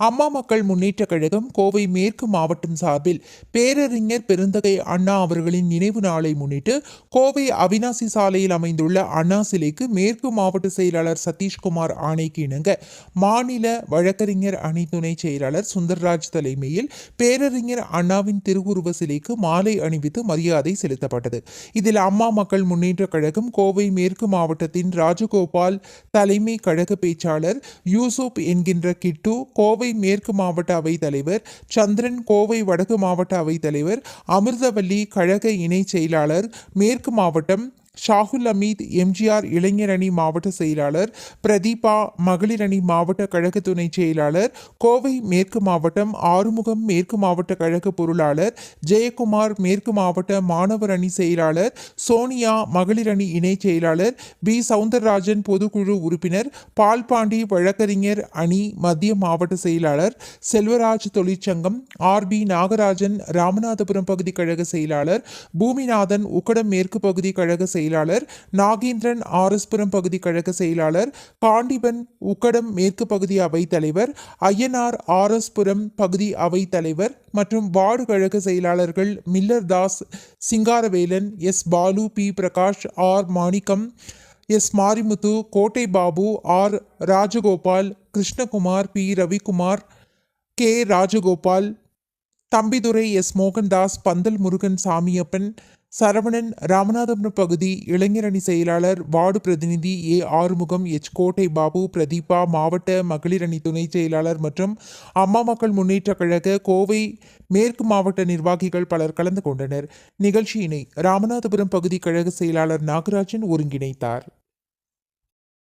அம்மா மக்கள் முன்னேற்ற கழகம் கோவை மேற்கு மாவட்டம் சார்பில் பேரறிஞர் பெருந்தகை அண்ணா அவர்களின் நினைவு நாளை முன்னிட்டு கோவை அவினாசி சாலையில் அமைந்துள்ள அண்ணா சிலைக்கு மேற்கு மாவட்ட செயலாளர் சதீஷ்குமார் ஆணைக்கு இணங்க மாநில வழக்கறிஞர் அணி துணை செயலாளர் சுந்தர்ராஜ் தலைமையில் பேரறிஞர் அண்ணாவின் திருவுருவ சிலைக்கு மாலை அணிவித்து மரியாதை செலுத்தப்பட்டது. இதில் அம்மா மக்கள் முன்னேற்ற கழகம் கோவை மேற்கு மாவட்டத்தின் ராஜகோபால் தலைமை கழக பேச்சாளர் யூசுப் என்கின்ற கிட்டு கோவை மேற்கு மாவட்ட அவைத் தலைவர் சந்திரன் கோவை வடக்கு மாவட்ட அவைத் தலைவர் அமிர்தவல்லி கழக இணைச் செயலாளர் மேற்கு மாவட்டம் ஷாகுல் அமீத் எம்ஜிஆர் இளைஞர் அணி மாவட்ட செயலாளர் பிரதீபா மகளிர் அணி மாவட்ட கழக துணை செயலாளர் கோவை மேற்கு மாவட்டம் ஆறுமுகம் மேற்கு மாவட்ட கழக பொருளாளர் ஜெயக்குமார் மேற்கு மாவட்ட மாணவர் அணி செயலாளர் சோனியா மகளிர் அணி இணைச் செயலாளர் பி சவுந்தரராஜன் பொதுக்குழு உறுப்பினர் பால்பாண்டி வழக்கறிஞர் அணி மத்திய மாவட்ட செயலாளர் செல்வராஜ் தொழிற்சங்கம் ஆர். பி. நாகராஜன் ராமநாதபுரம் பகுதி கழக செயலாளர் பூமிநாதன் உக்கடம் மேற்கு பகுதி கழக செயலாளர் நாகேந்திரன் ஆரஸ்புரம் பகுதி கழக செயலாளர் பாண்டிபன் உக்கடம் மேற்கு பகுதி அவைத் தலைவர் ஐயனார் ஆரஸ்புரம் பகுதி அவைத் தலைவர் மற்றும் வார்டு கழக செயலாளர்கள் Miller Das Singaravelan S Balu P Prakash R Manickam S Marimuthu Kottai Babu R Rajagopal Krishnakumar P Ravikumar K Rajagopal Thambidurai S Mohandas Pandhal Murugan Samiappan Saravanan Ramanathapuram பகுதி இளைஞரணி செயலாளர் வார்டு பிரதிநிதி ஏ. ஆறுமுகம் எச். கோட்டை பாபு பிரதீபா மாவட்ட மகளிர் அணி துணை செயலாளர் மற்றும் அம்மா மக்கள் முன்னேற்றக் கழக கோவை மேற்கு மாவட்ட நிர்வாகிகள் பலர் கலந்து கொண்டனர். நிகழ்ச்சியினை ராமநாதபுரம் பகுதி கழக செயலாளர் நாகராஜன் ஒருங்கிணைத்தார்.